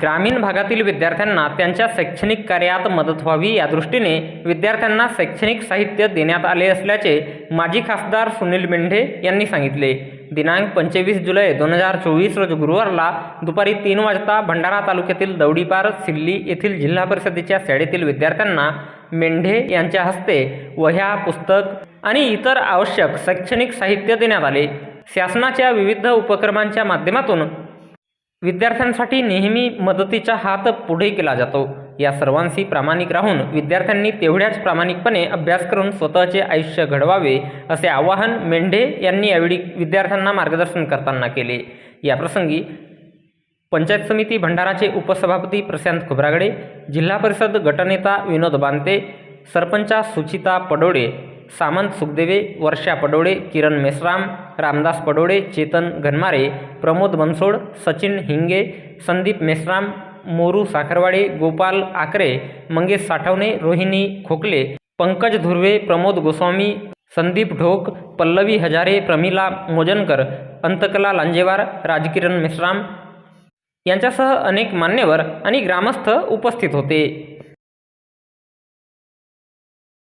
ग्रामीण भागातील विद्यार्थ्यांना त्यांच्या शैक्षणिक कार्यात मदत व्हावी या दृष्टीने विद्यार्थ्यांना शैक्षणिक साहित्य देण्यात आले असल्याचे माजी खासदार सुनील मेंढे यांनी सांगितले. दिनांक पंचवीस जुलै दोन हजार चोवीस रोज गुरुवारला दुपारी तीन वाजता भंडारा तालुक्यातील दौडीपार सिल्ली येथील जिल्हा परिषदेच्या शाळेतील विद्यार्थ्यांना मेंढे यांच्या हस्ते वह्या पुस्तक आणि इतर आवश्यक शैक्षणिक साहित्य देण्यात आले. शासनाच्या विविध उपक्रमांच्या माध्यमातून विद्यार्थ्यांसाठी नेहमी मदतीचा हात पुढे केला जातो. या सर्वांशी प्रामाणिक राहून विद्यार्थ्यांनी तेवढ्याच प्रामाणिकपणे अभ्यास करून स्वतःचे आयुष्य घडवावे असे आवाहन मेंढे यांनी यावेळी विद्यार्थ्यांना मार्गदर्शन करताना केले. याप्रसंगी पंचायत समिती भंडाराचे उपसभापती प्रशांत खुब्रागडे जिल्हा परिषद गटनेता विनोद बांते सरपंचा सुचिता पडोळे सामंत सुखदेवे वर्षा पडोळे किरण मेश्राम रामदास पडोळे चेतन घनमारे प्रमोद बनसोड सचिन हिंगे संदीप मेश्राम मोरू साखरवाडे गोपाल आकरे मंगेश साठवणे रोहिणी खोकले पंकज धुर्वे प्रमोद गोस्वामी संदीप ढोक पल्लवी हजारे प्रमिला मोजनकर अंतकला लांजेवार राजकिरण मेश्राम यांच्यासह अनेक मान्यवर आणि ग्रामस्थ उपस्थित होते.